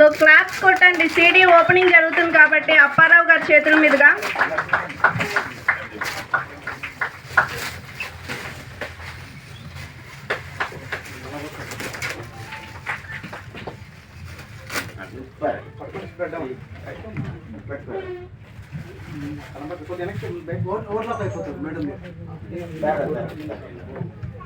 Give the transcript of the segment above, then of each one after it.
So claps కొట్టండి. CD opening జరుగుతుంది కాబట్టి అప్పారావు గారి చేతుల మీదుగా. ఓవర్లాప్ అయిపోతుంది మేడం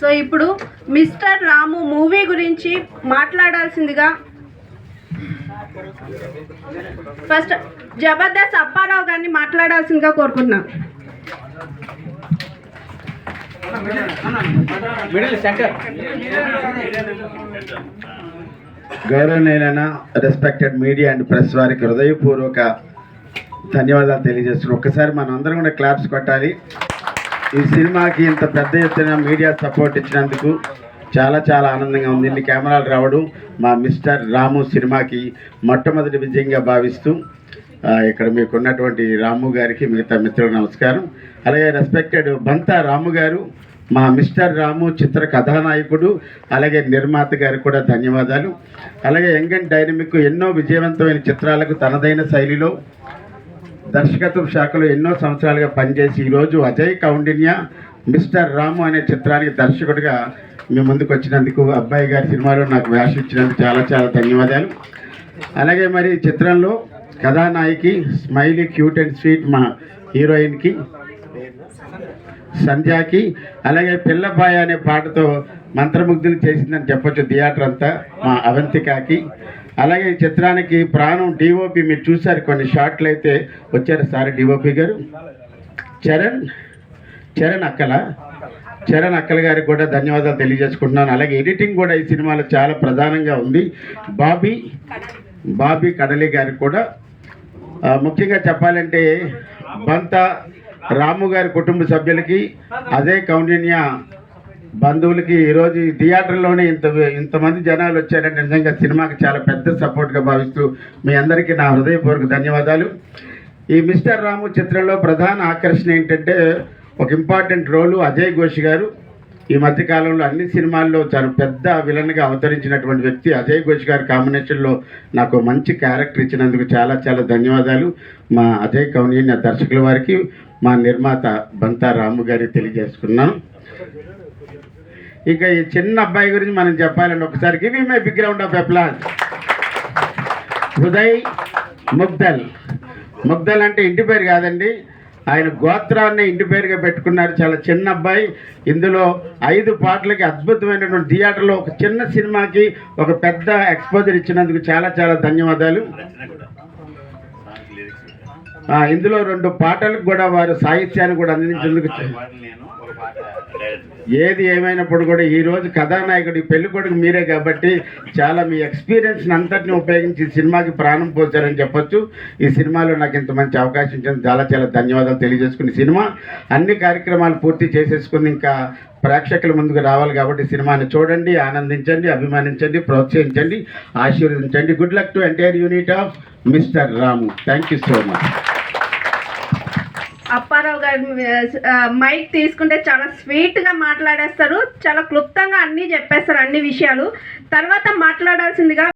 సో ఇప్పుడు మిస్టర్ రాము మూవీ గురించి మాట్లాడాల్సిందిగా ఫస్ట్ జబర్దస్త్ అప్పారావు గారిని మాట్లాడాల్సిందిగా కోరుకుంటున్నాం. గౌరవనీయులైన రెస్పెక్టెడ్ మీడియా అండ్ ప్రెస్ వారికి హృదయపూర్వక ధన్యవాదాలు తెలియజేస్తున్నాం. ఒక్కసారి మనం అందరం కూడా క్లాప్స్ కొట్టాలి. ఈ సినిమాకి ఇంత పెద్ద ఎత్తున మీడియా సపోర్ట్ ఇచ్చినందుకు చాలా చాలా ఆనందంగా ఉంది. ఇన్ని కెమెరాలు రావడం మా మిస్టర్ రాము సినిమాకి మొట్టమొదటి విజయంగా భావిస్తూ ఇక్కడ మీకు ఉన్నటువంటి రాము గారికి మిగతా మిత్రులకు నమస్కారం. అలాగే రెస్పెక్టెడ్ బంతా రాము గారు మా మిస్టర్ రాము చిత్ర కథానాయకుడు అలాగే నిర్మాత గారికి కూడా ధన్యవాదాలు. అలాగే యంగ్ అండ్ డైనమిక్ ఎన్నో విజయవంతమైన చిత్రాలకు తనదైన శైలిలో దర్శకత్వ శాఖలో ఎన్నో సంవత్సరాలుగా పనిచేసి ఈరోజు అజయ్ కౌండిన్య మిస్టర్ రాము అనే చిత్రానికి దర్శకుడిగా మీ ముందుకు వచ్చినందుకు అబ్బాయి గారి సినిమాలో నాకు వేషం ఇచ్చినందుకు చాలా చాలా ధన్యవాదాలు. అలాగే మరి చిత్రంలో కథానాయికి స్మైలీ క్యూట్ అండ్ స్వీట్ మా హీరోయిన్కి సంధ్యాకి అలాగే పిల్లబాయ అనే పాటతో మంత్రముగ్ధులు చేసిందని చెప్పొచ్చు థియేటర్ అంతా మా అవంతికాకి. అలాగే ఈ చిత్రానికి ప్రాణం డిఓపి మీరు చూశారు కొన్ని షాట్లు అయితే వచ్చారు సార్ డిఓపి గారు. చరణ్ చరణ్ అక్కల? చరణ్ అక్కల గారికి కూడా ధన్యవాదాలు తెలియజేసుకుంటున్నాను. అలాగే ఎడిటింగ్ కూడా ఈ సినిమాలో చాలా ప్రధానంగా ఉంది. బాబీ బాబీ కడలి గారికి కూడా. ముఖ్యంగా చెప్పాలంటే బంత రాము గారి కుటుంబ సభ్యులకి అదే కౌండిన్య బంధువులకి ఈరోజు ఈ థియేటర్లోనే ఇంత ఇంతమంది జనాలు వచ్చారంటే నిజంగా సినిమాకి చాలా పెద్ద సపోర్ట్గా భావిస్తూ మీ అందరికీ నా హృదయపూర్వక ధన్యవాదాలు. ఈ మిస్టర్ రాము చిత్రంలో ప్రధాన ఆకర్షణ ఏంటంటే ఒక ఇంపార్టెంట్ రోలు అజయ్ ఘోష్ గారు. ఈ మధ్యకాలంలో అన్ని సినిమాల్లో చాలా పెద్ద విలన్గా అవతరించినటువంటి వ్యక్తి అజయ్ ఘోష్ గారి కాంబినేషన్లో నాకు మంచి క్యారెక్టర్ ఇచ్చినందుకు చాలా చాలా ధన్యవాదాలు. మా అజయ్ కౌనియన్ దర్శకుల వారికి మా నిర్మాత బంతా రాము గారికి తెలియజేసుకున్నాను. ఇక ఈ చిన్న అబ్బాయి గురించి మనం చెప్పాలండి. ఒకసారి give my big round of applause Uday Mugdal Mugdal అంటే ఇంటి పేరు కాదండి. ఆయన గోత్రాన్ని ఇంటి పేరుగా పెట్టుకున్నారు. చాలా చిన్న అబ్బాయి. ఇందులో ఐదు పాటలకి అద్భుతమైనటువంటి థియేటర్లో ఒక చిన్న సినిమాకి ఒక పెద్ద ఎక్స్పోజర్ ఇచ్చినందుకు చాలా చాలా ధన్యవాదాలు. ఇందులో రెండు పాటలకు కూడా వారు సాహిత్యాన్ని కూడా అందించేందుకు ఏది ఏమైనప్పుడు కూడా ఈరోజు కథానాయకుడి కథానాయకుడు పెళ్ళి కొడుకు మీరే కాబట్టి చాలా మీ ఎక్స్పీరియన్స్ అంతటిని ఉపయోగించి సినిమాకి ప్రాణం పోసారని చెప్పొచ్చు. ఈ సినిమాలో నాకు ఇంత మంచి అవకాశం ఇచ్చింది చాలా చాలా ధన్యవాదాలు తెలియజేసుకుని సినిమా అన్ని కార్యక్రమాలు పూర్తి చేసేసుకుని ఇంకా ప్రేక్షకుల ముందుకు రావాలి కాబట్టి సినిమాని చూడండి ఆనందించండి అభిమానించండి ప్రోత్సహించండి ఆశీర్వదించండి. Good luck to entire unit of mister Ramu thank you so much Apparao గారి మైక్ తీసుకుంటే చాలా స్వీట్గా మాట్లాడేస్తారు. చాలా క్లుప్తంగా అన్నీ చెప్పేస్తారు అన్ని విషయాలు. తర్వాత మాట్లాడాల్సిందిగా